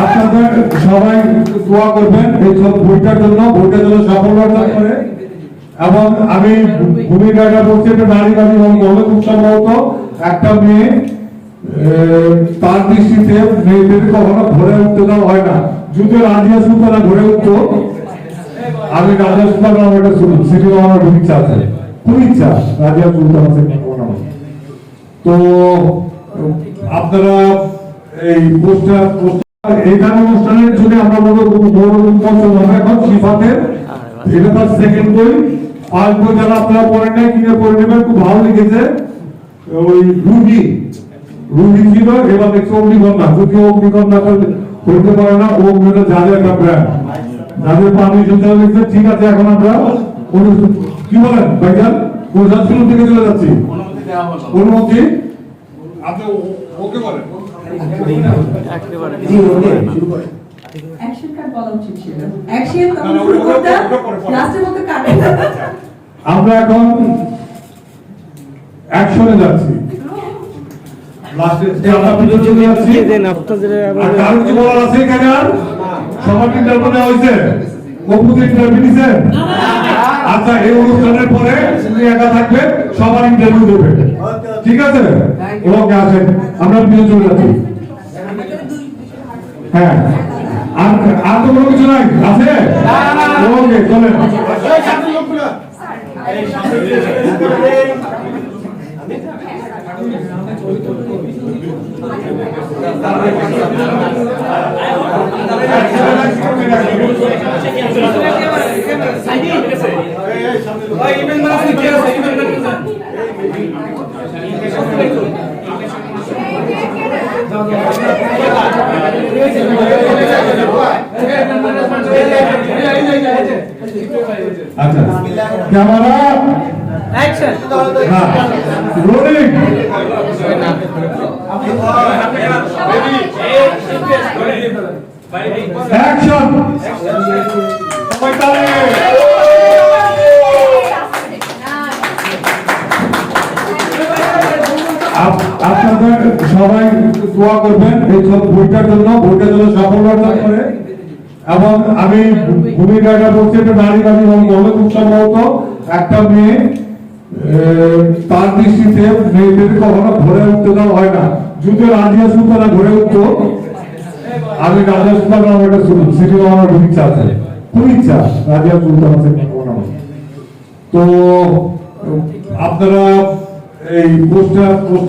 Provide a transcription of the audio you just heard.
আপনাদের সবাই দোয়া করবেন এই সব বইটার জন্য বইটার জন্য সফল অর্জন করে এবং আমি ভূমিকাটা বলছি একটা নারীবাদী এবং খুব সম্ভবত একটা মেয়ে তার দৃষ্টিতে মেয়েদের কখনো ঘরে উঠতে দেওয়া হয় না। যদি রাজিয়া সুলতানা ঘরে উঠতো, আমি রাজিয়া সুলতানা সিনেমা আমার ইচ্ছা আছে ইচ্ছা রাজিয়া সিনেমা আমার তো, আপনারা এই পোস্টার এখানে আমরা বলব বড় হবে এখন এটা তার সেকেন্ড বই। ফার্স্ট বই যারা আপনারা পড়েন নাই, কিনে পড়ে নেবেন, খুব ভালো লিখেছে ওই ছিল, এবার অগ্নিকন্যা যদি অগ্নিকন্যা হইতে পারে না ও যাদের একটা ব্র্যান্ড যাদের পারমিশন ঠিক আছে এখন আমরা। কি বলেন ভাইজান? প্রশাসন শুরু থেকে চলে যাচ্ছি? অনুমতি? আপনি ওকে বলেন। আমরা এখন অ্যাকশনে যাচ্ছি। সবার নেওয়া হয়েছে? নিছেন আচ্ছা এই অনুষ্ঠানের পরে তুমি একা থাকবে সবার ইন্টারভিউ দেবে। ঠিক আছে? ওকে আসেন। আমরা ভিডিও চলে যাচ্ছি। হ্যাঁ। আর আর তো কোনো কিছু নাই? আছে? ওকে চলেন। আচ্ছা। ক্যামেরা। অ্যাকশন হ্যাঁ। রোলিং অ্যাকশন সবাই তালে আপ- আপনাদের সবাই দোয়া করবেন এই বইটার জন্য বইটার জন্য সফল অর্জন করে। এবং আমি ভূমিকাটা বলছি একটা নারীবাদী এবং দলে খুব সম্ভবত। একটা মেয়ে তার দৃষ্টিতে মেয়েদের কখনো ঘরে উঠতে দেওয়া হয় না। যদি রাজিয়া সুলতানা ঘরে উঠতো, আমি রাজিয়া সুলতানা একটা সিনেমা আমার খুব ইচ্ছা আছে। খুব ইচ্ছা, রাজিয়া সুলতানা সিনেমা তো, আপনারা এই পোস্টার